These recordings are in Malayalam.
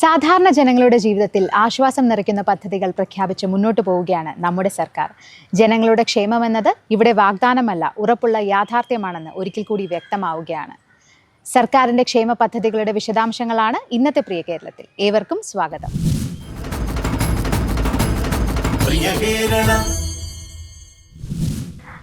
സാധാരണ ജനങ്ങളുടെ ജീവിതത്തിൽ ആശ്വാസം നിറയ്ക്കുന്ന പദ്ധതികൾ പ്രഖ്യാപിച്ച് മുന്നോട്ട് പോവുകയാണ് നമ്മുടെ സർക്കാർ. ജനങ്ങളുടെ ക്ഷേമമെന്നത് ഇവിടെ വാഗ്ദാനമല്ല ഉറപ്പുള്ള യാഥാർത്ഥ്യമാണെന്ന് ഒരിക്കൽ കൂടി വ്യക്തമാവുകയാണ്. സർക്കാരിന്റെ ക്ഷേമ പദ്ധതികളുടെ വിശദാംശങ്ങളാണ് ഇന്നത്തെ പ്രിയ കേരളത്തിൽ. ഏവർക്കും സ്വാഗതം. പ്രിയ കേരളം.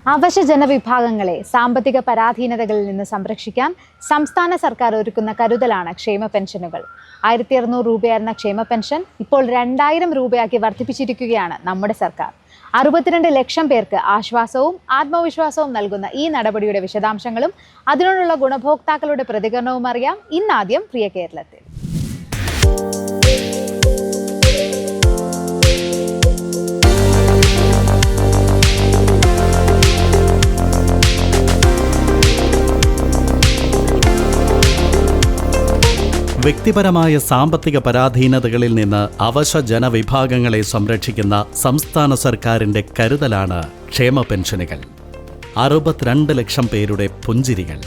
അവശ ജനവിഭാഗങ്ങളെ സാമ്പത്തിക പരാധീനതകളിൽ നിന്ന് സംരക്ഷിക്കാൻ സംസ്ഥാന സർക്കാർ ഒരുക്കുന്ന കരുതലാണ് ക്ഷേമ പെൻഷനുകൾ. ആയിരത്തി അറുന്നൂറ് രൂപയായിരുന്ന ക്ഷേമ പെൻഷൻ ഇപ്പോൾ രണ്ടായിരം രൂപയാക്കി വർദ്ധിപ്പിച്ചിരിക്കുകയാണ് നമ്മുടെ സർക്കാർ. അറുപത്തിരണ്ട് ലക്ഷം പേർക്ക് ആശ്വാസവും ആത്മവിശ്വാസവും നൽകുന്ന ഈ നടപടിയുടെ വിശദാംശങ്ങളും അതിനോടുള്ള ഗുണഭോക്താക്കളുടെ പ്രതികരണവും അറിയാം. ഇന്നാദ്യം പ്രിയ കേരളത്തിൽ. വ്യക്തിപരമായ സാമ്പത്തിക പരാധീനതകളിൽ നിന്ന് അവശ ജനവിഭാഗങ്ങളെ സംരക്ഷിക്കുന്ന സംസ്ഥാന സർക്കാരിന്റെ കരുതലാണ് ക്ഷേമ പെൻഷനുകൾ. അറുപത്തിരണ്ട് ലക്ഷം പേരുടെ പുഞ്ചിരികൾ.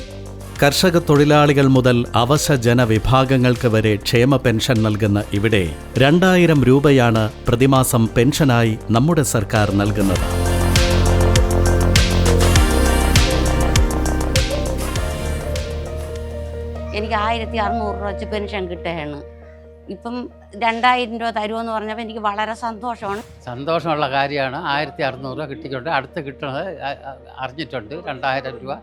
കർഷക തൊഴിലാളികൾ മുതൽ അവശ ജനവിഭാഗങ്ങൾക്ക് വരെ ക്ഷേമ പെൻഷൻ നൽകുന്ന ഇവിടെ രണ്ടായിരം രൂപയാണ് പ്രതിമാസം പെൻഷനായി നമ്മുടെ സർക്കാർ നൽകുന്നത്. എനിക്ക് ആയിരത്തി അറുന്നൂറ് രൂപ വെച്ച് പെൻഷൻ കിട്ടുകയാണ്. ഇപ്പം രണ്ടായിരം രൂപ തരുമെന്ന് പറഞ്ഞപ്പോൾ എനിക്ക് വളരെ സന്തോഷമാണ്. സന്തോഷമുള്ള കാര്യമാണ്. ആയിരത്തി അറുന്നൂറ് രൂപ കിട്ടിക്കൊണ്ട് അടുത്ത് കിട്ടുന്നത് അറിഞ്ഞിട്ടുണ്ട്. രണ്ടായിരം രൂപ.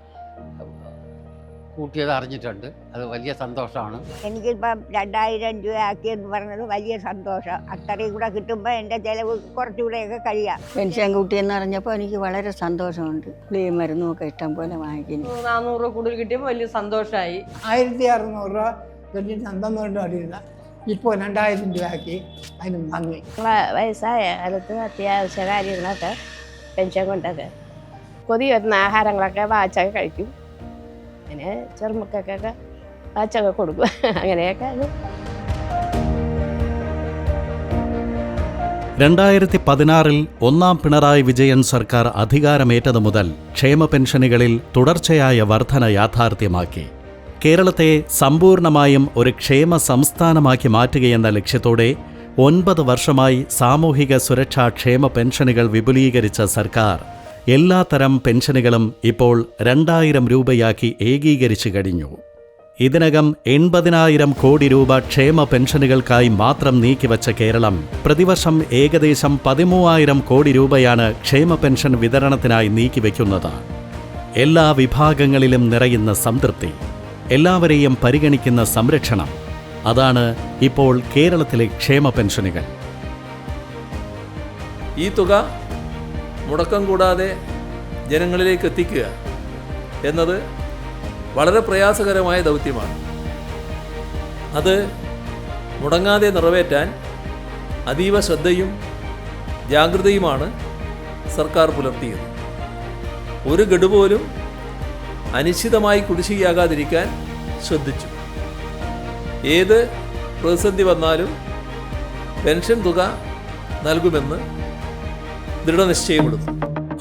കൂട്ടിയത് അറിഞ്ഞിട്ടുണ്ട്. അത് വലിയ സന്തോഷമാണ്. എനിക്കിപ്പം രണ്ടായിരം രൂപ ആക്കിയെന്ന് പറഞ്ഞത് വലിയ സന്തോഷം. അത്രയും കൂടെ കിട്ടുമ്പോൾ എന്റെ ചിലവ് കുറച്ചുകൂടെയൊക്കെ കഴിയാം. പെൻഷൻ കൂട്ടിയെന്ന് അറിഞ്ഞപ്പോൾ എനിക്ക് വളരെ സന്തോഷമുണ്ട്. ഗുളികയും മരുന്നും ഒക്കെ ഇഷ്ടം പോലെ വാങ്ങിക്കുന്നു. നാനൂറ് രൂപ കൂടുതൽ കിട്ടിയപ്പോൾ വലിയ സന്തോഷമായി. ആയിരത്തി അറുന്നൂറ് രൂപ പെൻഷൻ തന്നുകൊണ്ട് അറിയില്ല ഇപ്പോൾ രണ്ടായിരം രൂപയാക്കി അതിന് നന്ദി വയസ്സായ കാലത്ത് അത്യാവശ്യ കാര്യങ്ങളൊക്കെ പെൻഷൻ കൊണ്ടൊക്കെ കൊതി വരുന്ന ആഹാരങ്ങളൊക്കെ വാച്ചൊക്കെ കഴിക്കും. പിന്നെ ചെറുമക്കൊക്കെ വാച്ചൊക്കെ കൊടുക്കും. അങ്ങനെയൊക്കെ അത് രണ്ടായിരത്തി പതിനാറിൽ ഒന്നാം പിണറായി വിജയൻ സർക്കാർ അധികാരമേറ്റതു മുതൽ ക്ഷേമ പെൻഷനുകളിൽ തുടർച്ചയായ വർധന യാഥാർത്ഥ്യമാക്കി. കേരളത്തെ സമ്പൂർണമായും ഒരു ക്ഷേമ സംസ്ഥാനമാക്കി മാറ്റുകയെന്ന ലക്ഷ്യത്തോടെ ഒൻപത് വർഷമായി സാമൂഹിക സുരക്ഷാ ക്ഷേമ പെൻഷനുകൾ വിപുലീകരിച്ച സർക്കാർ. എല്ലാത്തരം പെൻഷനുകളും ഇപ്പോൾ രണ്ടായിരം രൂപയാക്കി ഏകീകരിച്ചു കഴിഞ്ഞു. ഇതിനകം എൺപതിനായിരം കോടി രൂപ ക്ഷേമ പെൻഷനുകൾക്കായി മാത്രം നീക്കിവച്ച കേരളം പ്രതിവർഷം ഏകദേശം പതിമൂവായിരം കോടി രൂപയാണ് ക്ഷേമ പെൻഷൻ വിതരണത്തിനായി നീക്കിവയ്ക്കുന്നത് എല്ലാ വിഭാഗങ്ങളിലും നിറയുന്ന സംതൃപ്തി എല്ലാവരെയും പരിഗണിക്കുന്ന സംരക്ഷണം അതാണ് ഇപ്പോൾ കേരളത്തിലെ ക്ഷേമ പെൻഷനുകൾ. ഈ തുക മുടക്കം കൂടാതെ ജനങ്ങളിലേക്ക് എത്തിക്കുക എന്നത് വളരെ പ്രയാസകരമായ ദൗത്യമാണ്. അത് മുടങ്ങാതെ നിറവേറ്റാൻ അതീവ ശ്രദ്ധയും ജാഗ്രതയുമാണ് സർക്കാർ പുലർത്തിയത്. ഒരു ഗഡു പോലും അനിശ്ചിതമായി കുടിശ്ശികയാകാതിരിക്കാൻ ശ്രദ്ധിച്ചു. ഏത് പ്രതിസന്ധി വന്നാലും പെൻഷൻ തുക നൽകുമെന്ന് ദൃഢനിശ്ചയമെടുത്തു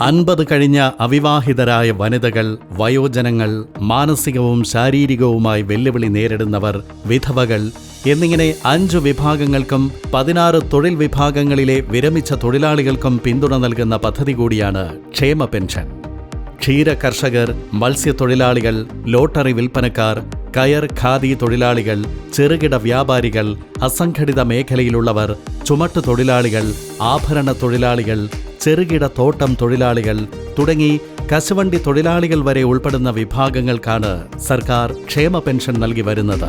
അൻപത് കഴിഞ്ഞ അവിവാഹിതരായ വനിതകൾ വയോജനങ്ങൾ മാനസികവും ശാരീരികവുമായി വെല്ലുവിളി നേരിടുന്നവർ വിധവകൾ എന്നിങ്ങനെ അഞ്ചു വിഭാഗങ്ങൾക്കും പതിനാറ് തൊഴിൽ വിഭാഗങ്ങളിലെ വിരമിച്ച തൊഴിലാളികൾക്കും പിന്തുണ നൽകുന്ന പദ്ധതി കൂടിയാണ് ക്ഷേമ പെൻഷൻ. ക്ഷീര കർഷകർ മത്സ്യത്തൊഴിലാളികൾ ലോട്ടറി വിൽപ്പനക്കാർ കയർ ഖാദി തൊഴിലാളികൾ ചെറുകിട വ്യാപാരികൾ അസംഘടിത മേഖലയിലുള്ളവർ ചുമട്ടു തൊഴിലാളികൾ ആഭരണ തൊഴിലാളികൾ ചെറുകിട തോട്ടം തൊഴിലാളികൾ തുടങ്ങി കശുവണ്ടി തൊഴിലാളികൾ വരെ ഉൾപ്പെടുന്ന വിഭാഗങ്ങൾക്കാണ് സർക്കാർ ക്ഷേമ പെൻഷൻ നൽകി വരുന്നത്.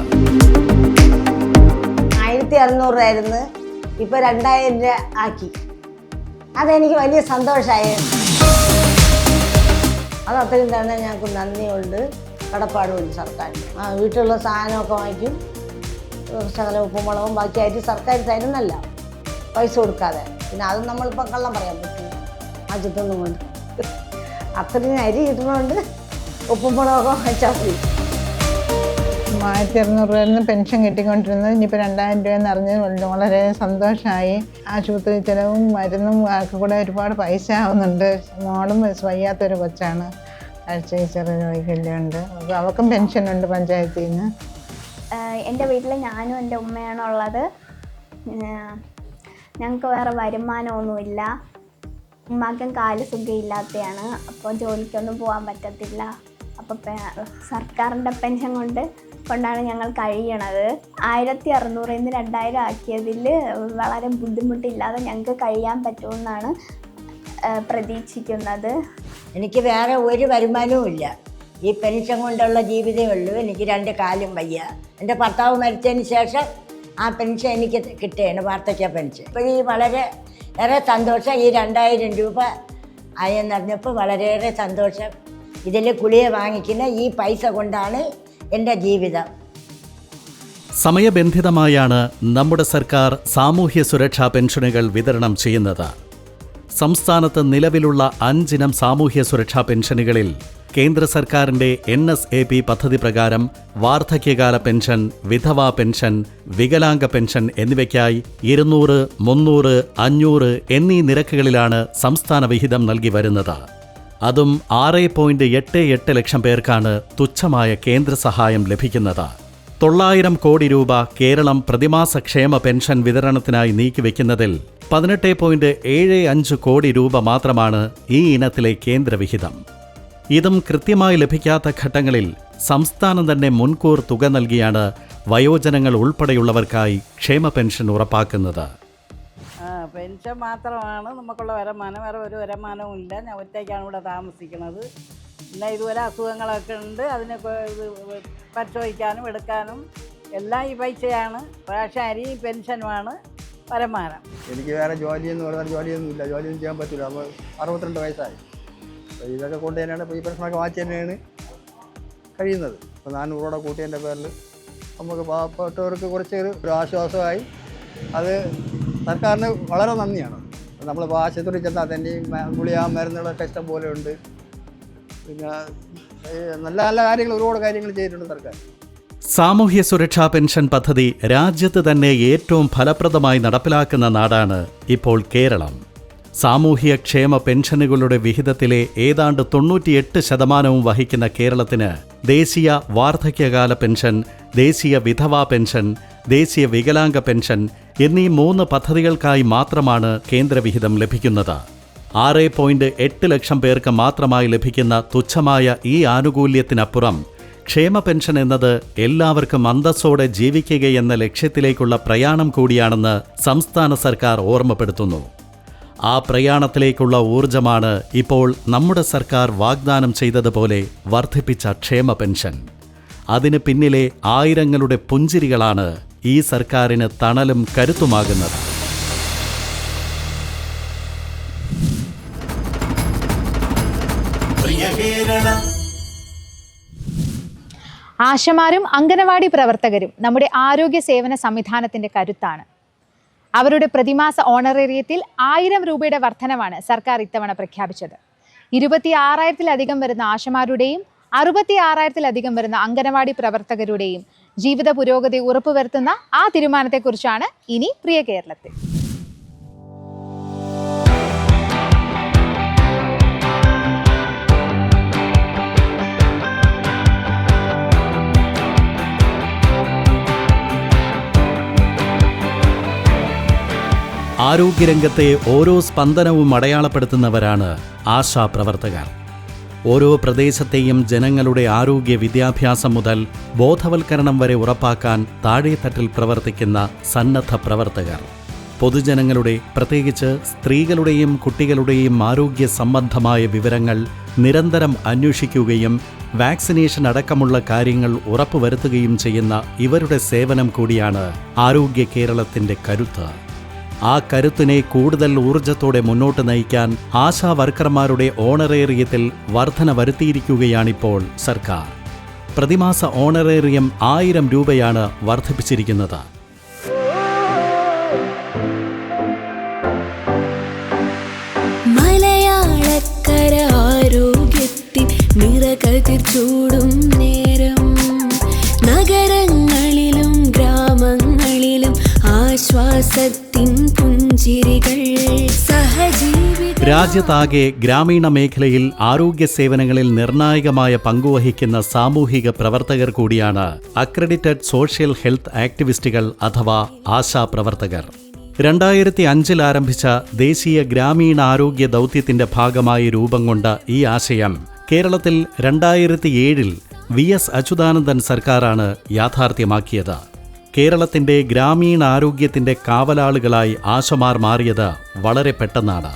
ആയിരത്തി അറുന്നൂറായിരുന്നു ഇപ്പൊ രണ്ടായിരം രൂപ ആക്കി. അതെനിക്ക് വലിയ സന്തോഷമായി അത് അത്രയും തന്നെ ഞങ്ങൾക്ക് നന്ദിയുണ്ട്. കടപ്പാടുമുണ്ട് സർക്കാരിന്. ആ വീട്ടിലുള്ള സാധനമൊക്കെ വാങ്ങിക്കും. ശകലം ഉപ്പും മുളകും ബാക്കിയായിട്ട് സർക്കാർ തരുന്നല്ല പൈസ കൊടുക്കാതെ. പിന്നെ അത് നമ്മളിപ്പോൾ കള്ളം പറയാൻ പറ്റും. അജിത്തൊന്നും കൊണ്ട് അത്രയും അരി കിട്ടുന്നതുകൊണ്ട് ഉപ്പും മുളകൊക്കെ വാങ്ങിച്ചാൽ മതി. ആയിരത്തി അറുന്നൂറ് നിന്ന് പെൻഷൻ കിട്ടിക്കൊണ്ടിരുന്നത് ഇനിയിപ്പോൾ രണ്ടായിരം രൂപയെന്ന് അറിഞ്ഞത് വളരെ- വളരെ സന്തോഷമായി ആശുപത്രി ചിലവും മരുന്നും ഒക്കെ കൂടെ ഒരുപാട് പൈസ ആവുന്നുണ്ട്. മോളും വയ്യാത്തൊരു കൊച്ചാണ്. കാഴ്ച ചെറിയ വൈകല്യമുണ്ട് അപ്പോൾ പെൻഷൻ ഉണ്ട് പഞ്ചായത്തിൽ നിന്ന്. എന്റെ വീട്ടിൽ ഞാനും എന്റെ ഉമ്മയാണ് ഉള്ളത് ഞങ്ങൾക്ക് വേറെ വരുമാനമൊന്നുമില്ല. ഉമ്മാക്കും കാൽ സുഖമില്ലാത്തതാണ് അപ്പോൾ ജോലിക്കൊന്നും പോകാൻ പറ്റത്തില്ല. അപ്പോൾ സർക്കാരിന്റെ പെൻഷൻ കൊണ്ട് കൊണ്ടാണ് ഞങ്ങൾ കഴിയണത്. ആയിരത്തി അറുന്നൂറിൽ നിന്ന് രണ്ടായിരം ആക്കിയതിൽ വളരെ ബുദ്ധിമുട്ടില്ലാതെ ഞങ്ങൾക്ക് കഴിയാൻ പറ്റുമെന്നാണ് പ്രതീക്ഷിക്കുന്നത്. എനിക്ക് വേറെ ഒരു വരുമാനവും ഇല്ല. ഈ പെൻഷൻ കൊണ്ടുള്ള ജീവിതമേ ഉള്ളൂ. എനിക്ക് രണ്ട് കാലും വയ്യ. എന്റെ ഭർത്താവ് മരിച്ചതിന് ശേഷം ആ പെൻഷൻ എനിക്ക് കിട്ടുകയാണ് വാർദ്ധക്യ പെൻഷൻ. ഇപ്പോൾ ഈ വളരെ ഏറെ സന്തോഷം ഈ രണ്ടായിരം രൂപ ആയെന്നറിഞ്ഞപ്പോൾ വളരെയേറെ സന്തോഷം. ഇതിൽ കുളിയെ വാങ്ങിക്കുന്ന ഈ പൈസ കൊണ്ടാണ് എന്റെ ജീവിതം. സമയബന്ധിതമായാണ് നമ്മുടെ സർക്കാർ സാമൂഹ്യ സുരക്ഷാ പെൻഷനുകൾ വിതരണം ചെയ്യുന്നത്. സംസ്ഥാനത്ത് നിലവിലുള്ള അഞ്ചിനം സാമൂഹ്യ സുരക്ഷാ പെൻഷനുകളിൽ കേന്ദ്ര സർക്കാരിന്റെ എൻ എസ് എ പി പദ്ധതി പ്രകാരം വാർദ്ധക്യകാല പെൻഷൻ വിധവാ പെൻഷൻ വികലാംഗ പെൻഷൻ എന്നിവയ്ക്കായി ഇരുന്നൂറ് മുന്നൂറ് അഞ്ഞൂറ് എന്നീ നിരക്കുകളിലാണ് സംസ്ഥാന വിഹിതം നൽകി വരുന്നത്. അതും ആറ് പോയിന്റ് എട്ട് എട്ട് ലക്ഷം പേർക്കാണ് തുച്ഛമായ കേന്ദ്ര സഹായം ലഭിക്കുന്നത്. തൊള്ളായിരം കോടി രൂപ കേരളം പ്രതിമാസ ക്ഷേമ പെൻഷൻ വിതരണത്തിനായി നീക്കിവെക്കുന്നതിൽ പതിനെട്ട് പോയിന്റ് ഏഴ് അഞ്ച് കോടി രൂപ മാത്രമാണ് ഈ ഇനത്തിലെ കേന്ദ്രവിഹിതം ഇതും കൃത്യമായി ലഭിക്കാത്ത ഘട്ടങ്ങളിൽ സംസ്ഥാനം തന്നെ മുൻകൂർ തുക നൽകിയാണ് വയോജനങ്ങൾ ഉൾപ്പെടെയുള്ളവർക്കായി ക്ഷേമ പെൻഷൻ ഉറപ്പാക്കുന്നത്. ആ പെൻഷൻ മാത്രമാണ് നമുക്കുള്ള വരുമാനം. വേറെ ഒരു വരുമാനവും ഇല്ല. ഞാൻ ഒറ്റയ്ക്കാണ് ഇവിടെ താമസിക്കുന്നത്. പിന്നെ ഇതുപോലെ അസുഖങ്ങളൊക്കെ ഉണ്ട്. അതിനെ പരിശോധിക്കാനും എടുക്കാനും എല്ലാം ഈ പൈസയാണ്. റേഷൻ അരി പെൻഷനുമാണ് വരുമാനം. എനിക്ക് വേറെ ജോലി എന്ന് പറഞ്ഞാൽ ജോലിയൊന്നും ഇല്ല. ജോലിയൊന്നും ചെയ്യാൻ പറ്റില്ല അപ്പോൾ അറുപത്തിരണ്ട് വയസ്സായി. അപ്പോൾ ഇതൊക്കെ കൊണ്ട് തന്നെയാണ് ഇപ്പോൾ ഈ പെൻഷനൊക്കെ മാറ്റി തന്നെയാണ് കഴിയുന്നത്. ഇപ്പോൾ നാനൂറ് രൂപ കൂട്ടിയതിന്റെ പേരിൽ നമുക്ക് പാവപ്പെട്ടവർക്ക് കുറച്ച് ഒരു ആശ്വാസമായി. അത് സർക്കാരിന് വളരെ നന്ദിയാണ്. നമ്മളിപ്പോൾ ആശുപത്രി ചെന്നാൽ തന്നെ ഗുളിയാ മരുന്നുകളൊക്കെ ഇഷ്ടം പോലെ ഉണ്ട്. പിന്നെ നല്ല നല്ല കാര്യങ്ങൾ ഒരുപാട് കാര്യങ്ങൾ ചെയ്തിട്ടുണ്ട് സർക്കാർ. സാമൂഹ്യ സുരക്ഷാ പെൻഷൻ പദ്ധതി രാജ്യത്ത് തന്നെ ഏറ്റവും ഫലപ്രദമായി നടപ്പിലാക്കുന്ന നാടാണ് ഇപ്പോൾ കേരളം. സാമൂഹ്യ ക്ഷേമ പെൻഷനുകളുടെ വിഹിതത്തിലെ ഏതാണ്ട് തൊണ്ണൂറ്റിയെട്ട് ശതമാനവും വഹിക്കുന്ന കേരളത്തിന് ദേശീയ വാർദ്ധക്യകാല പെൻഷൻ ദേശീയ വിധവാ പെൻഷൻ ദേശീയ വികലാംഗ പെൻഷൻ എന്നീ മൂന്ന് പദ്ധതികൾക്കായി മാത്രമാണ് കേന്ദ്രവിഹിതം ലഭിക്കുന്നത്. ആറ് പോയിന്റ് എട്ട് ലക്ഷം പേർക്ക് മാത്രമായി ലഭിക്കുന്ന തുച്ഛമായ ഈ ആനുകൂല്യത്തിനപ്പുറം ക്ഷേമ പെൻഷൻ എന്നത് എല്ലാവർക്കും അന്തസ്സോടെ ജീവിക്കുകയെന്ന ലക്ഷ്യത്തിലേക്കുള്ള പ്രയാണം കൂടിയാണെന്ന് സംസ്ഥാന സർക്കാർ ഓർമ്മപ്പെടുത്തുന്നു. ആ പ്രയാണത്തിലേക്കുള്ള ഊർജമാണ് ഇപ്പോൾ നമ്മുടെ സർക്കാർ വാഗ്ദാനം ചെയ്തതുപോലെ വർദ്ധിപ്പിച്ച ക്ഷേമ പെൻഷൻ. അതിന് പിന്നിലെ ആയിരങ്ങളുടെ പുഞ്ചിരികളാണ് ഈ സർക്കാരിന് തണലും കരുത്തുമാകുന്നത്. ആശമാരും അംഗനവാടി പ്രവർത്തകരും നമ്മുടെ ആരോഗ്യ സേവന സംവിധാനത്തിന്റെ കരുത്താണ്. അവരുടെ പ്രതിമാസ ഓണറേറിയത്തിൽ ആയിരം രൂപയുടെ വർധനവാണ് സർക്കാർ ഇത്തവണ പ്രഖ്യാപിച്ചത്. ഇരുപത്തി ആറായിരത്തിലധികം വരുന്ന ആശമാരുടെയും അറുപത്തി ആറായിരത്തിലധികം വരുന്ന അംഗനവാടി പ്രവർത്തകരുടെയും ജീവിത പുരോഗതി ഉറപ്പുവരുത്തുന്ന ആ തീരുമാനത്തെക്കുറിച്ചാണ് ഇനി പ്രിയ കേരളത്തിൽ. ആരോഗ്യരംഗത്തെ ഓരോ സ്പന്ദനവും അടയാളപ്പെടുത്തുന്നവരാണ് ആശാ പ്രവർത്തകർ. ഓരോ പ്രദേശത്തെയും ജനങ്ങളുടെ ആരോഗ്യ വിദ്യാഭ്യാസം മുതൽ ബോധവൽക്കരണം വരെ ഉറപ്പാക്കാൻ താഴെത്തട്ടിൽ പ്രവർത്തിക്കുന്ന സന്നദ്ധ പ്രവർത്തകർ. പൊതുജനങ്ങളുടെ പ്രത്യേകിച്ച് സ്ത്രീകളുടെയും കുട്ടികളുടെയും ആരോഗ്യ സംബന്ധമായ വിവരങ്ങൾ നിരന്തരം അന്വേഷിക്കുകയും വാക്സിനേഷൻ അടക്കമുള്ള കാര്യങ്ങൾ ഉറപ്പുവരുത്തുകയും ചെയ്യുന്ന ഇവരുടെ സേവനം കൂടിയാണ് ആരോഗ്യ കേരളത്തിന്റെ കരുത്ത്. ആ കരുത്തിനെ കൂടുതൽ ഊർജത്തോടെ മുന്നോട്ട് നയിക്കാൻ ആശാ വർക്കർമാരുടെ ഓണറേറിയത്തിൽ വർധന വരുത്തിയിരിക്കുകയാണിപ്പോൾ സർക്കാർ. പ്രതിമാസ ഓണറേറിയം ആയിരം രൂപയാണ് വർദ്ധിപ്പിച്ചിരിക്കുന്നത്. ചൂടും നേരം. നഗരങ്ങളിലും രാജ്യത്താകെ ഗ്രാമീണ മേഖലയിൽ ആരോഗ്യ സേവനങ്ങളിൽ നിർണായകമായ പങ്കുവഹിക്കുന്ന സാമൂഹിക പ്രവർത്തകർ കൂടിയാണ് അക്രഡിറ്റഡ് സോഷ്യൽ ഹെൽത്ത് ആക്ടിവിസ്റ്റുകൾ അഥവാ ആശാ പ്രവർത്തകർ. രണ്ടായിരത്തി അഞ്ചിൽ ആരംഭിച്ച ദേശീയ ഗ്രാമീണ ആരോഗ്യ ദൗത്യത്തിന്റെ ഭാഗമായി രൂപം കൊണ്ട ഈ ആശയം കേരളത്തിൽ രണ്ടായിരത്തി ഏഴിൽ വി എസ് അച്യുതാനന്ദൻ സർക്കാരാണ് യാഥാർത്ഥ്യമാക്കിയത്. കേരളത്തിന്റെ ഗ്രാമീണ ആരോഗ്യത്തിന്റെ കാവലാളുകളായി ആശമാർ മാറിയത് വളരെ പെട്ടെന്നാണ്.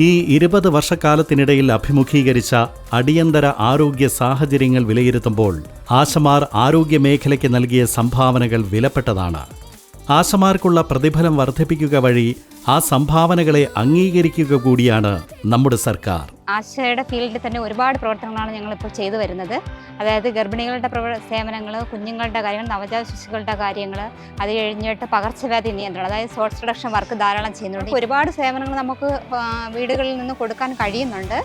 ഈ ഇരുപത് വർഷക്കാലത്തിനിടയിൽ അഭിമുഖീകരിച്ച അടിയന്തര ആരോഗ്യ സാഹചര്യങ്ങൾ വിലയിരുത്തുമ്പോൾ ആശമാർ ആരോഗ്യ മേഖലയ്ക്ക് നൽകിയ സംഭാവനകൾ വിലപ്പെട്ടതാണ്. ആശമാർക്കുള്ള പ്രതിഫലം വർദ്ധിപ്പിക്കുക വഴി ആ സംഭാവനകളെ അംഗീകരിക്കുക കൂടിയാണ് നമ്മുടെ സർക്കാർ. ആശയുടെ ഫീൽഡിൽ തന്നെ ഒരുപാട് പ്രവർത്തനങ്ങളാണ് ഞങ്ങളിപ്പോൾ ചെയ്തു വരുന്നത്. അതായത് ഗർഭിണികളുടെ സേവനങ്ങൾ കുഞ്ഞുങ്ങളുടെ കാര്യങ്ങൾ നവജാത ശിശുക്കളുടെ കാര്യങ്ങൾ അത് കഴിഞ്ഞിട്ട് പകർച്ചവ്യാധി നിയന്ത്രണം അതായത് സോഴ്സ് റിഡക്ഷൻ വർക്ക് ധാരാളം ചെയ്യുന്നുണ്ട്. ഒരുപാട് സേവനങ്ങൾ നമുക്ക് വീടുകളിൽ നിന്ന് കൊടുക്കാൻ കഴിയുന്നുണ്ട്.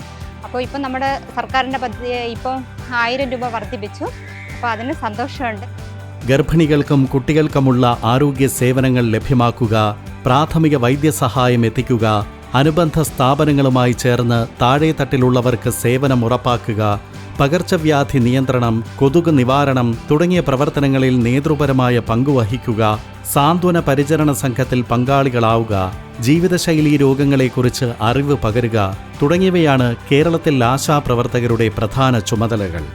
അപ്പോൾ ഇപ്പം നമ്മുടെ സർക്കാരിന്റെ പദ്ധതി ഇപ്പം ആയിരം രൂപ വർദ്ധിപ്പിച്ചു. അപ്പോൾ അതിന് സന്തോഷമുണ്ട്. ഗർഭിണികൾക്കും കുട്ടികൾക്കുമുള്ള ആരോഗ്യ സേവനങ്ങൾ ലഭ്യമാക്കുക പ്രാഥമിക വൈദ്യസഹായം എത്തിക്കുക അനുബന്ധ സ്ഥാപനങ്ങളുമായി ചേർന്ന് താഴെത്തട്ടിലുള്ളവർക്ക് സേവനം ഉറപ്പാക്കുക പകർച്ചവ്യാധി നിയന്ത്രണം കൊതുക് നിവാരണം തുടങ്ങിയ പ്രവർത്തനങ്ങളിൽ നേതൃപരമായ പങ്കുവഹിക്കുക സാന്ത്വന പരിചരണ സംഘത്തിൽ പങ്കാളികളാവുക ജീവിതശൈലി രോഗങ്ങളെക്കുറിച്ച് അറിവ് പകരുക തുടങ്ങിയവയാണ് കേരളത്തിൽ ആശാപ്രവർത്തകരുടെ പ്രധാന ചുമതലകൾ.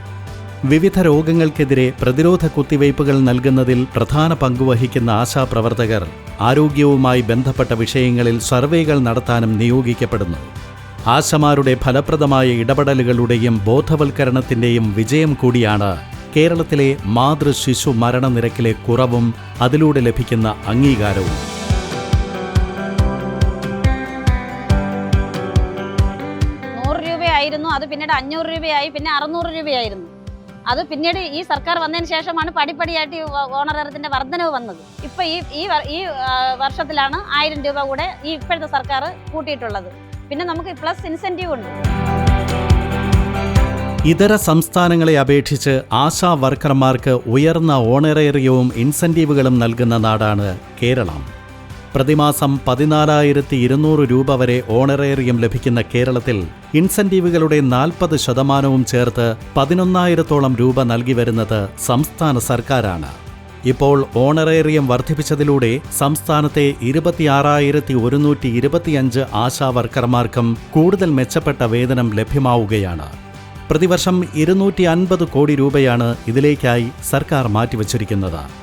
വിവിധ രോഗങ്ങൾക്കെതിരെ പ്രതിരോധ കുത്തിവയ്പ്പുകൾ നൽകുന്നതിൽ പ്രധാന പങ്കുവഹിക്കുന്ന ആശാപ്രവർത്തകർ ആരോഗ്യവുമായി ബന്ധപ്പെട്ട വിഷയങ്ങളിൽ സർവേകൾ നടത്താനും നിയോഗിക്കപ്പെടുന്നു. ആശമാരുടെ ഫലപ്രദമായ ഇടപെടലുകളുടെയും ബോധവൽക്കരണത്തിന്റെയും വിജയം കൂടിയാണ് കേരളത്തിലെ മാതൃ ശിശു മരണനിരക്കിലെ കുറവും അതിലൂടെ ലഭിക്കുന്ന അംഗീകാരവും. നൂറ് രൂപയായിരുന്നു അത് പിന്നീട് അഞ്ഞൂറ് രൂപയായി പിന്നെ അറുന്നൂറ് രൂപയായിരുന്നു. അത് പിന്നീട് ഈ സർക്കാർ വന്നതിന് ശേഷമാണ് പടിപ്പടിയായിട്ട് ഈ ഓണറേറിയത്തിന്റെ വർധനവ് വന്നത്. ഇപ്പൊ ഈ ഈ ഈ വർഷത്തിലാണ് ആയിരം രൂപ കൂടെ ഈ ഇപ്പോഴത്തെ സർക്കാർ കൂട്ടിയിട്ടുള്ളത്. പിന്നെ നമുക്ക് പ്ലസ് ഇൻസെന്റീവ് ഉണ്ട്. ഇതര സംസ്ഥാനങ്ങളെ അപേക്ഷിച്ച് ആശാ വർക്കർമാർക്ക് ഉയർന്ന ഓണറേറിയവും ഇൻസെന്റീവുകളും നൽകുന്ന നാടാണ് കേരളം. പ്രതിമാസം പതിനാലായിരത്തി ഇരുന്നൂറ് രൂപ വരെ ഓണറേറിയം ലഭിക്കുന്ന കേരളത്തിൽ ഇൻസെന്റീവുകളുടെ നാൽപ്പത് ശതമാനവും ചേർത്ത് പതിനൊന്നായിരത്തോളം രൂപ നൽകി വരുന്നത് സംസ്ഥാന സർക്കാരാണ്. ഇപ്പോൾ ഓണറേറിയം വർദ്ധിപ്പിച്ചതിലൂടെ സംസ്ഥാനത്തെ ഇരുപത്തിയാറായിരത്തി ഒരുന്നൂറ്റി ഇരുപത്തിയഞ്ച് ആശാ വർക്കർമാർക്കും കൂടുതൽ മെച്ചപ്പെട്ട വേതനം ലഭ്യമാവുകയാണ്. പ്രതിവർഷം ഇരുന്നൂറ്റി അൻപത് കോടി രൂപയാണ് ഇതിലേക്കായി സർക്കാർ മാറ്റിവച്ചിരിക്കുന്നത്.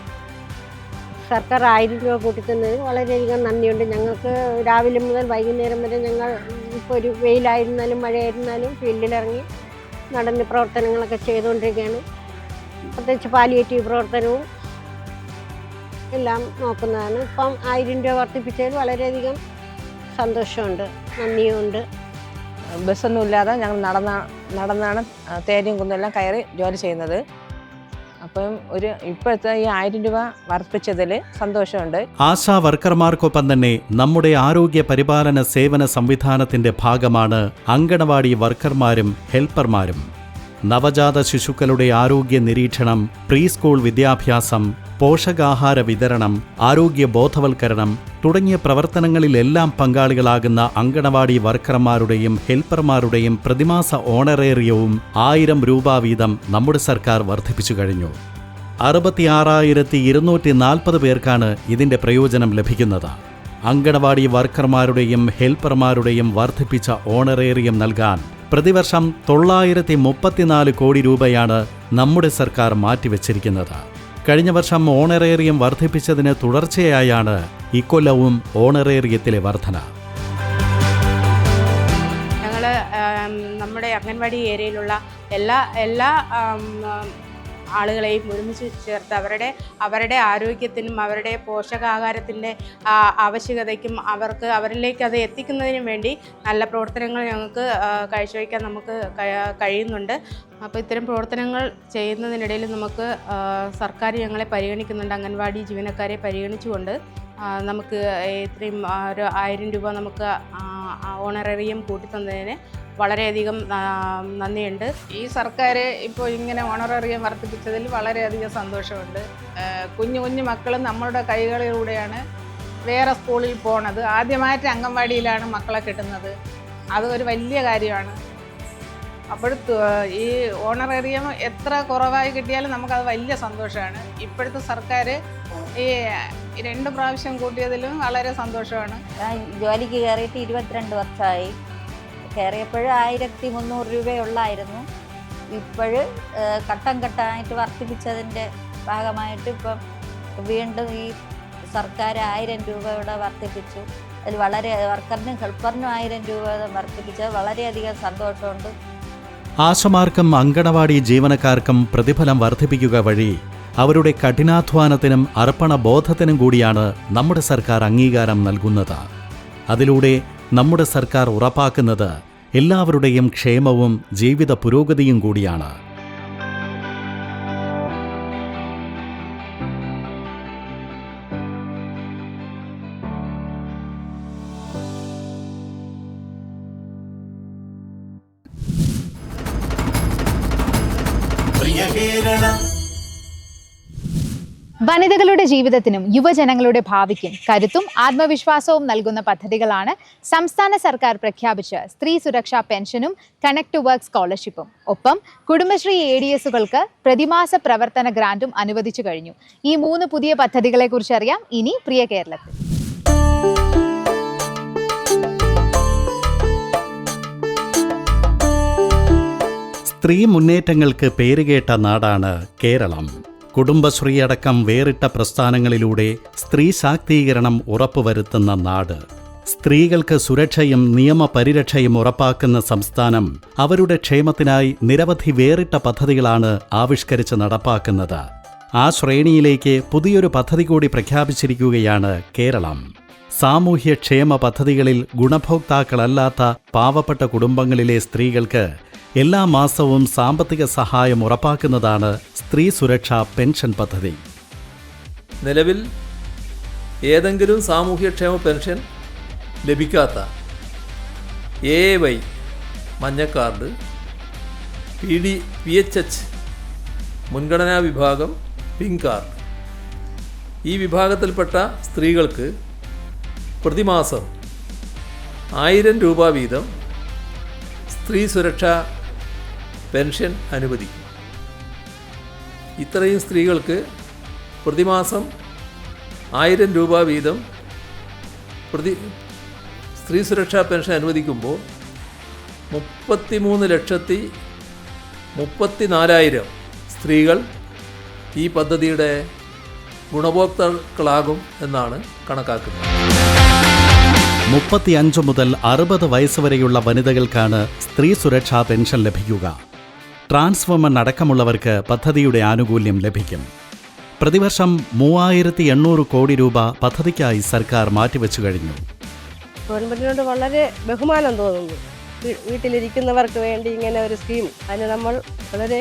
സർക്കാർ ആയിരം രൂപ കൂട്ടിത്തന്നതിന് വളരെയധികം നന്ദിയുണ്ട്. ഞങ്ങൾക്ക് രാവിലെ മുതൽ വൈകുന്നേരം വരെ ഞങ്ങൾ ഇപ്പോൾ ഒരു വെയിലായിരുന്നാലും മഴയായിരുന്നാലും ഫീൽഡിലിറങ്ങി നടന്ന് പ്രവർത്തനങ്ങളൊക്കെ ചെയ്തുകൊണ്ടിരിക്കുകയാണ്. പ്രത്യേകിച്ച് പാലിയേറ്റീവ് പ്രവർത്തനവും എല്ലാം നോക്കുന്നതാണ്. ഇപ്പം ആയിരം രൂപ വർദ്ധിപ്പിച്ചതിൽ വളരെയധികം സന്തോഷമുണ്ട് നന്ദിയുമുണ്ട്. ബസ്സൊന്നും ഇല്ലാതെ ഞങ്ങൾ നടന്ന നടന്നാണ് തേരിയും കുന്നെല്ലാം കയറി ജോലി ചെയ്യുന്നത്. അപ്പം ഒരു ഇപ്പോഴത്തെ ഈ ആയിരം രൂപ വർദ്ധിപ്പിച്ചതിൽ സന്തോഷമുണ്ട്. ആശാ വർക്കർമാർക്കൊപ്പം തന്നെ നമ്മുടെ ആരോഗ്യ പരിപാലന സേവന സംവിധാനത്തിന്റെ ഭാഗമാണ് അങ്കണവാടി വർക്കർമാരും ഹെൽപ്പർമാരും. നവജാത ശിശുക്കളുടെ ആരോഗ്യ നിരീക്ഷണം പ്രീ സ്കൂൾ വിദ്യാഭ്യാസം പോഷകാഹാര വിതരണം ആരോഗ്യ ബോധവൽക്കരണം തുടങ്ങിയ പ്രവർത്തനങ്ങളിലെല്ലാം പങ്കാളികളാകുന്ന അങ്കണവാടി വർക്കർമാരുടെയും ഹെൽപ്പർമാരുടെയും പ്രതിമാസ ഓണറേറിയവും ആയിരം രൂപ വീതം നമ്മുടെ സർക്കാർ വർദ്ധിപ്പിച്ചു കഴിഞ്ഞു. അറുപത്തിയാറായിരത്തി ഇരുന്നൂറ്റി നാൽപ്പത് പേർക്കാണ് ഇതിന്റെ പ്രയോജനം ലഭിക്കുന്നത്. അങ്കണവാടി വർക്കർമാരുടെയും ഹെൽപ്പർമാരുടെയും വർദ്ധിപ്പിച്ച ഓണറേറിയം നൽകാൻ പ്രതിവർഷം തൊള്ളായിരത്തി മുപ്പത്തിനാല് കോടി രൂപയാണ് നമ്മുടെ സർക്കാർ മാറ്റിവെച്ചിരിക്കുന്നത്. കഴിഞ്ഞ വർഷം ഓണറേറിയം വർദ്ധിപ്പിച്ചതിന് തുടർച്ചയായാണ് ഇക്കൊല്ലവും ഓണറേറിയത്തിലെ വർധന. ഞങ്ങൾ നമ്മുടെ അംഗൻവാടി ഏരിയയിലുള്ള എല്ലാ എല്ലാ ആളുകളെയും ഒരുമിച്ച് ചേർത്ത് അവരുടെ അവരുടെ ആരോഗ്യത്തിനും അവരുടെ പോഷകാഹാരത്തിന്റെ ആവശ്യകതയ്ക്കും അവർക്ക് അവരിലേക്ക് അത് എത്തിക്കുന്നതിനും വേണ്ടി നല്ല പ്രവർത്തനങ്ങൾ ഞങ്ങൾക്ക് കാഴ്ചവയ്ക്കാൻ നമുക്ക് കഴിയുന്നുണ്ട്. അപ്പോൾ ഇത്തരം പ്രവർത്തനങ്ങൾ ചെയ്യുന്നതിനിടയിൽ നമുക്ക് സർക്കാർ ഞങ്ങളെ പരിഗണിക്കുന്നുണ്ട് അംഗൻവാടി ജീവനക്കാരെ പരിഗണിച്ചുകൊണ്ട്. നമുക്ക് ഇത്രയും ഒരു ആയിരം രൂപ നമുക്ക് ഓണറേറിയം കൂട്ടിത്തന്നതിന് വളരെയധികം നന്ദിയുണ്ട്. ഈ സർക്കാർ ഇപ്പോൾ ഇങ്ങനെ ഓണറേറിയം വർദ്ധിപ്പിച്ചതിൽ വളരെയധികം സന്തോഷമുണ്ട്. കുഞ്ഞു കുഞ്ഞു മക്കളും നമ്മളുടെ കൈകളിലൂടെയാണ് വേറെ സ്കൂളിൽ പോണത്. ആദ്യമായിട്ട് അംഗൻവാടിയിലാണ് മക്കളെ കിട്ടുന്നത്. അത് ഒരു വലിയ കാര്യമാണ്. അപ്പോൾ ഈ ഓണറേറിയം എത്ര കുറവായി കിട്ടിയാലും നമുക്കത് വലിയ സന്തോഷമാണ്. ഇപ്പോഴത്തെ സർക്കാർ ഈ രണ്ട് പ്രാവശ്യം കൂട്ടിയതിലും വളരെ സന്തോഷമാണ്. ഞാൻ ജോലിക്ക് കയറിയിട്ട് ഇരുപത്തിരണ്ട് വർഷമായി. കയറിയപ്പോഴും ആയിരത്തി മുന്നൂറ് രൂപയുള്ളായിരുന്നു. ഇപ്പോഴ് ഘട്ടം ഘട്ടമായിട്ട് വർദ്ധിപ്പിച്ചതിന്റെ ഭാഗമായിട്ട് ഇപ്പം വീണ്ടും ഈ സർക്കാർ ആയിരം രൂപയുടെ വർദ്ധിപ്പിച്ചു. അതിൽ വളരെ വർക്കറിനും ഹെൽപ്പറിനും ആയിരം രൂപ വർദ്ധിപ്പിച്ചത് വളരെയധികം സന്തോഷമുണ്ട്. ആശമാർക്കും അങ്കണവാടി ജീവനക്കാർക്കും പ്രതിഫലം വർദ്ധിപ്പിക്കുക വഴി അവരുടെ കഠിനാധ്വാനത്തിനും അർപ്പണബോധത്തിനും കൂടിയാണ് നമ്മുടെ സർക്കാർ അംഗീകാരം നൽകുന്നത്. അതിലൂടെ നമ്മുടെ സർക്കാർ ഉറപ്പാക്കുന്നത് എല്ലാവരുടെയും ക്ഷേമവും ജീവിത പുരോഗതിയും കൂടിയാണ്. ജീവിതത്തിനും യുവജനങ്ങളുടെ ഭാവിക്കും കരുത്തും ആത്മവിശ്വാസവും നൽകുന്ന പദ്ധതികളാണ് സംസ്ഥാന സർക്കാർ പ്രഖ്യാപിച്ച സ്ത്രീ സുരക്ഷാ പെൻഷനും കണക്ട് ടു വർക്ക് സ്കോളർഷിപ്പും. ഒപ്പം കുടുംബശ്രീ എ ഡി എസുകൾക്ക് പ്രതിമാസ പ്രവർത്തന ഗ്രാന്റും അനുവദിച്ചു കഴിഞ്ഞു. ഈ മൂന്ന് പുതിയ പദ്ധതികളെക്കുറിച്ച് അറിയാം ഇനി പ്രിയ കേരളത്തിൽ. സ്ത്രീ മുന്നേറ്റങ്ങൾക്ക് പേരുകേട്ട നാടാണ് കേരളം. കുടുംബശ്രീ അടക്കം വേറിട്ട പ്രസ്ഥാനങ്ങളിലൂടെ സ്ത്രീ ശാക്തീകരണം ഉറപ്പുവരുത്തുന്ന നാട്. സ്ത്രീകൾക്ക് സുരക്ഷയും നിയമപരിരക്ഷയും ഉറപ്പാക്കുന്ന സംസ്ഥാനം അവരുടെ ക്ഷേമത്തിനായി നിരവധി വേറിട്ട പദ്ധതികളാണ് ആവിഷ്കരിച്ച് നടപ്പാക്കുന്നത്. ആ ശ്രേണിയിലേക്ക് പുതിയൊരു പദ്ധതി കൂടി പ്രഖ്യാപിച്ചിരിക്കുകയാണ് കേരളം. സാമൂഹ്യക്ഷേമ പദ്ധതികളിൽ ഗുണഭോക്താക്കളല്ലാത്ത പാവപ്പെട്ട കുടുംബങ്ങളിലെ സ്ത്രീകൾക്ക് എല്ലാ മാസവും സാമ്പത്തിക സഹായം ഉറപ്പാക്കുന്നതാണ് സ്ത്രീ സുരക്ഷാ പെൻഷൻ പദ്ധതി. നിലവിൽ ഏതെങ്കിലും സാമൂഹ്യക്ഷേമ പെൻഷൻ ലഭിക്കാത്ത എ വൈ മഞ്ഞ card P D P H H മുൻഗണനാ വിഭാഗം പിങ്ക് കാർഡ്. ഈ വിഭാഗത്തിൽപ്പെട്ട സ്ത്രീകൾക്ക് പ്രതിമാസം ആയിരം രൂപ വീതം സ്ത്രീ സുരക്ഷാ പെൻഷൻ അനുവദിക്കും. ഇത്രയും സ്ത്രീകൾക്ക് പ്രതിമാസം ആയിരം രൂപ വീതം പ്രതി സ്ത്രീ സുരക്ഷാ പെൻഷൻ അനുവദിക്കുമ്പോൾ മുപ്പത്തി മൂന്ന് ലക്ഷത്തി മുപ്പത്തി നാലായിരം സ്ത്രീകൾ ഈ പദ്ധതിയുടെ ഗുണഭോക്താക്കളാകും എന്നാണ് കണക്കാക്കുന്നത്. മുപ്പത്തിയഞ്ച് മുതൽ അറുപത് വയസ്സ് വരെയുള്ള വനിതകൾക്കാണ് സ്ത്രീ സുരക്ഷാ പെൻഷൻ ലഭിക്കുക. ട്രാൻസ് വുമൺ അടക്കമുള്ളവർക്ക് പദ്ധതിയുടെ ആനുകൂല്യം ലഭിക്കും. പ്രതിവർഷം മൂവായിരത്തി എണ്ണൂറ് കോടി രൂപ പദ്ധതിക്കായി സർക്കാർ മാറ്റിവെച്ചു കഴിഞ്ഞു. ഗവൺമെന്റിനോട് വളരെ ബഹുമാനം തോന്നുന്നു. വീട്ടിലിരിക്കുന്നവർക്ക് വേണ്ടി ഇങ്ങനെ ഒരു സ്കീം അതിന് നമ്മൾ വളരെ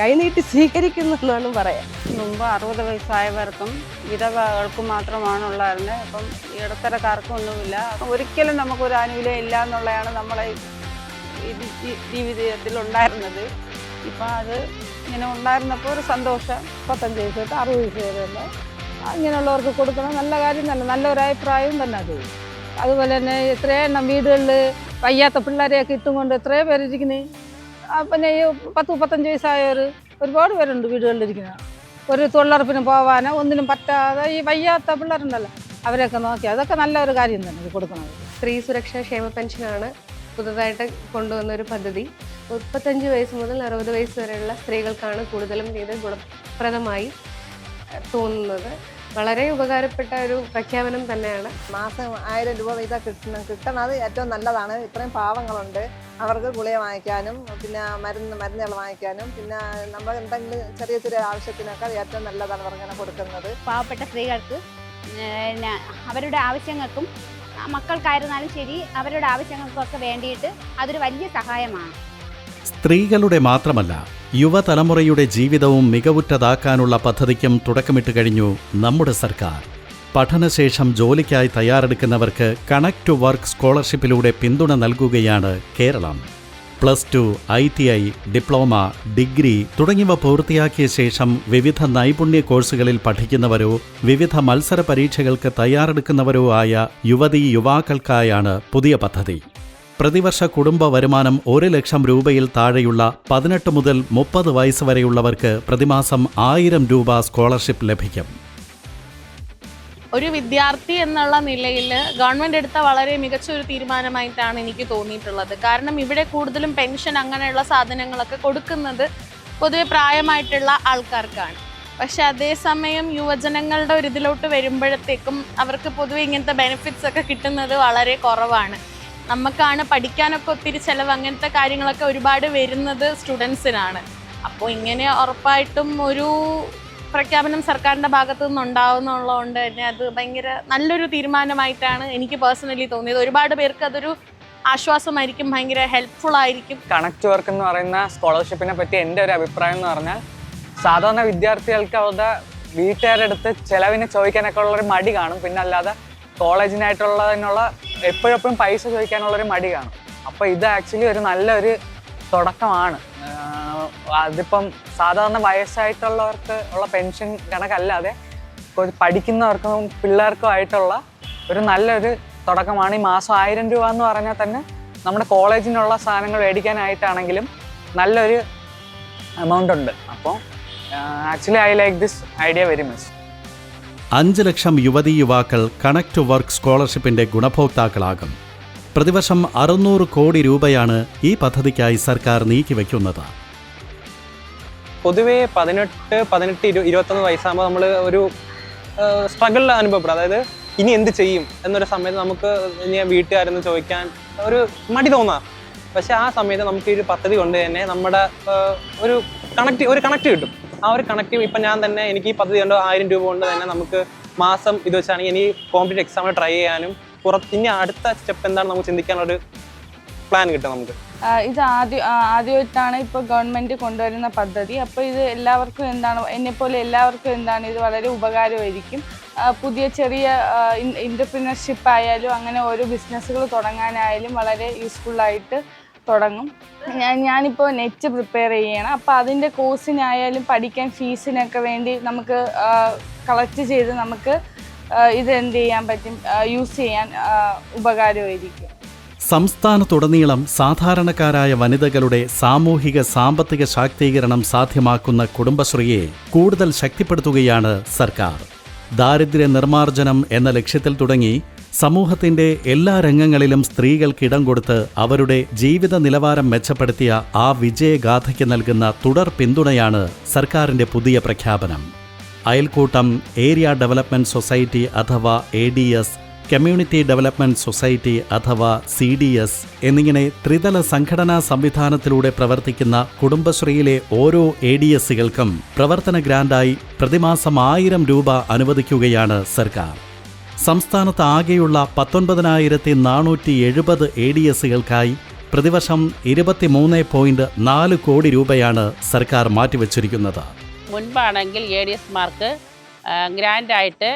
കൈനീട്ടി സ്വീകരിക്കുന്നു എന്നാണ് പറയാം മുമ്പ് അറുപത് വയസ്സായവർക്കും വിധവകൾക്കും മാത്രമാണുള്ളായിരുന്നത് അപ്പം ഇടത്തരക്കാർക്കും ഒന്നുമില്ല. ഒരിക്കലും നമുക്കൊരു ആനുകൂല്യം ഇല്ല എന്നുള്ളതാണ് നമ്മളെ ജീവിതത്തിൽ ഉണ്ടായിരുന്നത് ഇപ്പം അത് ഇങ്ങനെ ഉണ്ടായിരുന്നപ്പോൾ ഒരു സന്തോഷം. പത്തഞ്ച് വയസ്സ് തൊട്ട് അറുപത് വയസ്സ് വരെയുള്ള അങ്ങനെയുള്ളവർക്ക് കൊടുക്കണം. നല്ല കാര്യം തന്നെ. നല്ലൊരഭിപ്രായവും തന്നെ അത്. അതുപോലെ തന്നെ എത്രയോ എണ്ണം വീടുകളിൽ വയ്യാത്ത പിള്ളേരെയൊക്കെ ഇട്ടും കൊണ്ട് എത്രയോ പേരിരിക്കുന്നത് പിന്നെ ഈ പത്ത് മുപ്പത്തഞ്ച് വയസ്സായവർ ഒരുപാട് പേരുണ്ട് വീടുകളിലിരിക്കുന്നത് ഒരു തൊഴിലുറപ്പിന് പോവാനോ ഒന്നിനും പറ്റാതെ ഈ വയ്യാത്ത പിള്ളേരുണ്ടല്ലോ. അവരെയൊക്കെ നോക്കി അതൊക്കെ നല്ല ഒരു കാര്യം തന്നെ കൊടുക്കുന്നത് സ്ത്രീ സുരക്ഷാ ക്ഷേമ പെൻഷനാണ് പുതുതായിട്ട് കൊണ്ടുവന്ന ഒരു പദ്ധതി. മുപ്പത്തഞ്ച് വയസ്സ് മുതൽ അറുപത് വയസ്സ് വരെയുള്ള സ്ത്രീകൾക്കാണ് കൂടുതലും ഇത് ഗുണപ്രദമായി തോന്നുന്നത്. വളരെ ഉപകാരപ്പെട്ട ഒരു പ്രഖ്യാപനം തന്നെയാണ്. മാസം ആയിരം രൂപ വീതം കിട്ടണം. കിട്ടണത് ഏറ്റവും നല്ലതാണ്. ഇത്രയും പാവങ്ങളുണ്ട്. അവർക്ക് ഗുളിക വാങ്ങിക്കാനും പിന്നെ മരുന്ന് മരുന്നുകൾ വാങ്ങിക്കാനും പിന്നെ നമ്മൾ എന്തെങ്കിലും ചെറിയ ചെറിയ ആവശ്യത്തിനൊക്കെ അത് ഏറ്റവും നല്ലതാണ് പറഞ്ഞാൽ കൊടുക്കുന്നത്. പാവപ്പെട്ട സ്ത്രീകൾക്ക് അവരുടെ ആവശ്യങ്ങൾക്കും മക്കൾക്കായിരുന്നാലും ശരി അവരുടെ ആവശ്യങ്ങൾക്കൊക്കെ വേണ്ടിയിട്ട് അതൊരു വലിയ സഹായമാണ്. സ്ത്രീകളുടെ മാത്രമല്ല യുവതലമുറയുടെ ജീവിതവും മികവുറ്റതാക്കാനുള്ള പദ്ധതിക്കും തുടക്കമിട്ട് കഴിഞ്ഞു നമ്മുടെ സർക്കാർ. പഠനശേഷം ജോലിക്കായി തയ്യാറെടുക്കുന്നവർക്ക് കണക്ട് ടു വർക്ക് സ്കോളർഷിപ്പിലൂടെ പിന്തുണ നൽകുകയാണ് Keralam. Plus two I T I diploma degree തുടങ്ങിയവ പൂർത്തിയാക്കിയ ശേഷം വിവിധ നൈപുണ്യ കോഴ്സുകളിൽ പഠിക്കുന്നവരോ വിവിധ മത്സര പരീക്ഷകൾക്ക് തയ്യാറെടുക്കുന്നവരോ ആയ യുവതീ യുവാക്കൾക്കായാണ് പുതിയ പദ്ധതി. പ്രതിവർഷ കുടുംബ വരുമാനം ഒരു ലക്ഷം രൂപയിൽ താഴെയുള്ള പതിനെട്ട് മുതൽ മുപ്പത് വയസ്സ് വരെയുള്ളവർക്ക് പ്രതിമാസം ആയിരം രൂപ സ്കോളർഷിപ്പ് ലഭിക്കും. ഒരു വിദ്യാർത്ഥി എന്നുള്ള നിലയിൽ ഗവൺമെന്റ് എടുത്ത വളരെ മികച്ച ഒരു തീരുമാനമായിട്ടാണ് എനിക്ക് തോന്നിയിട്ടുള്ളത്. കാരണം ഇവിടെ കൂടുതലും പെൻഷൻ അങ്ങനെയുള്ള സാധനങ്ങളൊക്കെ കൊടുക്കുന്നത് പൊതുവെ പ്രായമായിട്ടുള്ള ആൾക്കാർക്കാണ്. പക്ഷെ അതേസമയം യുവജനങ്ങളുടെ ഒരു ഇതിലോട്ട് വരുമ്പോഴത്തേക്കും അവർക്ക് പൊതുവെ ഇങ്ങനത്തെ ബെനിഫിറ്റ്സ് ഒക്കെ കിട്ടുന്നത് വളരെ കുറവാണ്. നമുക്കാണ് പഠിക്കാനൊക്കെ ഒത്തിരി ചിലവ് അങ്ങനത്തെ കാര്യങ്ങളൊക്കെ ഒരുപാട് വരുന്നത് സ്റ്റുഡൻസിനാണ് അപ്പോൾ ഇങ്ങനെ ഉറപ്പായിട്ടും ഒരു പ്രഖ്യാപനം സർക്കാരിന്റെ ഭാഗത്തു നിന്നുണ്ടാവുന്നുള്ളതുകൊണ്ട് തന്നെ അത് ഭയങ്കര നല്ലൊരു തീരുമാനമായിട്ടാണ് എനിക്ക് പേഴ്സണലി തോന്നിയത്. ഒരുപാട് പേർക്ക് അതൊരു ആശ്വാസമായിരിക്കും ഭയങ്കര ഹെൽപ്ഫുൾ ആയിരിക്കും. കണക്ട് വർക്ക് എന്ന് പറയുന്ന സ്കോളർഷിപ്പിനെ പറ്റി എന്റെ ഒരു അഭിപ്രായം എന്ന് പറഞ്ഞാൽ സാധാരണ വിദ്യാർത്ഥികൾക്ക് അവരുടെ വീട്ടുകാരുടെ അടുത്ത് ചിലവിന് ചോദിക്കാനൊക്കെ ഉള്ളൊരു മടി കാണും. പിന്നെ അല്ലാതെ കോളേജിനായിട്ടുള്ളതിനുള്ള എപ്പോഴെപ്പോഴും പൈസ ചോദിക്കാനുള്ളൊരു മടി കാണും. അപ്പോൾ ഇത് ആക്ച്വലി ഒരു നല്ലൊരു തുടക്കമാണ്. അതിപ്പം സാധാരണ വയസ്സായിട്ടുള്ളവർക്ക് ഉള്ള പെൻഷൻ കണക്കല്ലാതെ പഠിക്കുന്നവർക്കും പിള്ളേർക്കും ആയിട്ടുള്ള ഒരു നല്ലൊരു തുടക്കമാണ്. ഈ മാസം ആയിരം രൂപ എന്ന് പറഞ്ഞാൽ തന്നെ നമ്മുടെ കോളേജിനുള്ള സാധനങ്ങൾ മേടിക്കാനായിട്ടാണെങ്കിലും നല്ലൊരു എമൗണ്ട് ഉണ്ട്. അപ്പോൾ actually I like this idea very much അഞ്ച് ലക്ഷം യുവതി യുവാക്കൾ കണക്ട് ടു വർക്ക് സ്കോളർഷിപ്പിന്റെ ഗുണഭോക്താക്കളാകും. പ്രതിവർഷം അറുന്നൂറ് കോടി രൂപയാണ് ഈ പദ്ധതിക്കായി സർക്കാർ നീക്കിവെക്കുന്നത്. പൊതുവേ പതിനെട്ട് പതിനെട്ട് ഇരു ഇരുപത്തൊന്ന് വയസ്സാകുമ്പോൾ നമ്മൾ ഒരു സ്ട്രഗിൾ അനുഭവപ്പെടും. അതായത് ഇനി എന്ത് ചെയ്യും എന്നൊരു സമയത്ത് നമുക്ക് ഇനി വീട്ടുകാരെന്ന് ചോദിക്കാൻ ഒരു മടി തോന്നാം. പക്ഷെ ആ സമയത്ത് നമുക്ക് ഈ ഒരു പദ്ധതി കൊണ്ട് തന്നെ നമ്മുടെ ഒരു കണക്ട് ഒരു കണക്ട് കിട്ടും. ആ ഒരു കണക്ട് ഇപ്പം ഞാൻ തന്നെ എനിക്ക് ഈ പദ്ധതി കൊണ്ട് ആയിരം രൂപ കൊണ്ട് തന്നെ നമുക്ക് മാസം ഇത് വെച്ചാണെങ്കിൽ ഇനി കോമ്പറ്റീവ് എക്സാമിന് ട്രൈ ചെയ്യാനും പുറത്ത് ഇനി അടുത്ത സ്റ്റെപ്പ് എന്താണ് നമുക്ക് ചിന്തിക്കാനുള്ളൊരു പ്ലാൻ കിട്ടും നമുക്ക്. ഇത് ആദ്യം ആദ്യമായിട്ടാണ് ഇപ്പോൾ ഗവൺമെന്റ് കൊണ്ടുവരുന്ന പദ്ധതി. അപ്പോൾ ഇത് എല്ലാവർക്കും എന്താണ് എന്നെപ്പോലെ എല്ലാവർക്കും എന്താണ് ഇത് വളരെ ഉപകാരമായിരിക്കും. പുതിയ ചെറിയ ഇന്റർപ്രീനർഷിപ്പ് ആയാലും അങ്ങനെ ഓരോ ബിസിനസ്സുകൾ തുടങ്ങാനായാലും വളരെ യൂസ്ഫുള്ളായിട്ട് തുടങ്ങും. ഞാൻ ഞാനിപ്പോൾ നെറ്റ് പ്രിപ്പയർ ചെയ്യണം അപ്പോൾ അതിന്റെ കോഴ്സിനായാലും പഠിക്കാൻ ഫീസിനൊക്കെ വേണ്ടി നമുക്ക് കളക്ട് ചെയ്ത് നമുക്ക് ഇത് എന്ത് ചെയ്യാൻ പറ്റും യൂസ് ചെയ്യാൻ ഉപകാരമായിരിക്കും. സംസ്ഥാനത്തുടനീളം സാധാരണക്കാരായ വനിതകളുടെ സാമൂഹിക സാമ്പത്തിക ശാക്തീകരണം സാധ്യമാക്കുന്ന കുടുംബശ്രീയെ കൂടുതൽ ശക്തിപ്പെടുത്തുകയാണ് സർക്കാർ. ദാരിദ്ര്യ നിർമ്മാർജനം എന്ന ലക്ഷ്യത്തിൽ തുടങ്ങി സമൂഹത്തിന്റെ എല്ലാ രംഗങ്ങളിലും സ്ത്രീകൾക്കിടം കൊടുത്ത് അവരുടെ ജീവിത നിലവാരം മെച്ചപ്പെടുത്തിയ ആ വിജയഗാഥയ്ക്ക് നൽകുന്ന തുടർ പിന്തുണയാണ് സർക്കാരിന്റെ പുതിയ പ്രഖ്യാപനം. അയൽക്കൂട്ടം ഏരിയ ഡെവലപ്മെന്റ് സൊസൈറ്റി അഥവാ എ കമ്മ്യൂണിറ്റി ഡെവലപ്മെന്റ് സൊസൈറ്റി അഥവാ സി ഡി എസ് എന്നിങ്ങനെ ത്രിതല സംഘടനാ സംവിധാനത്തിലൂടെ പ്രവർത്തിക്കുന്ന കുടുംബശ്രീയിലെ ഓരോ എ ഡി എസുകൾക്കും പ്രവർത്തന ഗ്രാന്റായി പ്രതിമാസം ആയിരം രൂപ അനുവദിക്കുകയാണ് സർക്കാർ. സംസ്ഥാനത്ത് ആകെയുള്ള പത്തൊൻപതിനായിരത്തി നാനൂറ്റി എഴുപത് എ ഡി എസുകൾക്കായി പ്രതിവർഷം ഇരുപത്തിമൂന്ന് പോയിന്റ് നാല് കോടി രൂപയാണ് സർക്കാർ മാറ്റിവെച്ചിരിക്കുന്നത്. മുൻപാണെങ്കിൽ എ ഡി എസ് മാർക്ക് ഗ്രാൻഡായിട്ട്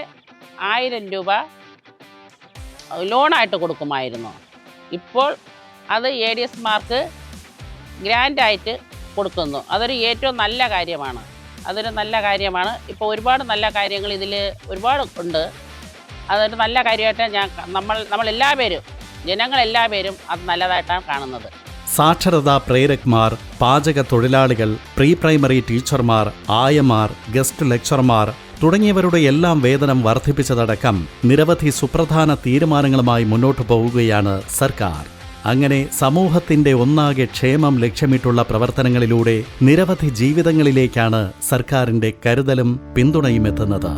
ആയിരം രൂപ ലോണായിട്ട് കൊടുക്കുമായിരുന്നു. ഇപ്പോൾ അത് എ ഡി എസ് മാർക്ക് ഗ്രാൻഡായിട്ട് കൊടുക്കുന്നു. അതൊരു ഏറ്റവും നല്ല കാര്യമാണ്. അതൊരു നല്ല കാര്യമാണ്. ഇപ്പോൾ ഒരുപാട് നല്ല കാര്യങ്ങൾ ഇതിൽ ഒരുപാട് ഉണ്ട്. അതൊരു നല്ല കാര്യമായിട്ട് ഞാൻ നമ്മൾ നമ്മളെല്ലാവരും ജനങ്ങളെല്ലാവരും അത് നല്ലതായിട്ടാണ് കാണുന്നത്. സാക്ഷരതാ പ്രേരക്മാർ പാചക തൊഴിലാളികൾ പ്രീ പ്രൈമറി ടീച്ചർമാർ ആയമാർ ഗസ്റ്റ് ലെക്ചർമാർ തുടങ്ങിയവരുടെ എല്ലാം വേതനം വർദ്ധിപ്പിച്ചതടക്കം നിരവധി സുപ്രധാന തീരുമാനങ്ങളുമായി മുന്നോട്ടു പോവുകയാണ് സർക്കാർ. അങ്ങനെ സമൂഹത്തിന്റെ ഒന്നാകെ ക്ഷേമം ലക്ഷ്യമിട്ടുള്ള പ്രവർത്തനങ്ങളിലൂടെ നിരവധി ജീവിതങ്ങളിലേക്കാണ് സർക്കാരിന്റെ കരുതലും പിന്തുണയും എത്തുന്നത്.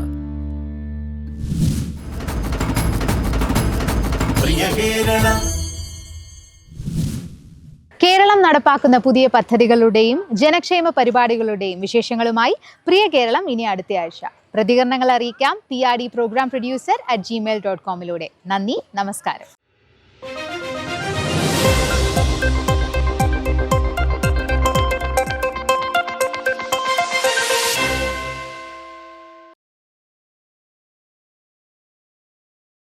കേരളം. നടപ്പാക്കുന്ന പുതിയ പദ്ധതികളുടെയും ജനക്ഷേമ പരിപാടികളുടെയും വിശേഷങ്ങളുമായി പ്രിയ കേരളം ഇനി അടുത്ത ആഴ്ച പ്രതികരണങ്ങൾ അറിയിക്കാം. P R D programme producer at Gmail dot കോമിലൂടെ നന്ദി നമസ്കാരം.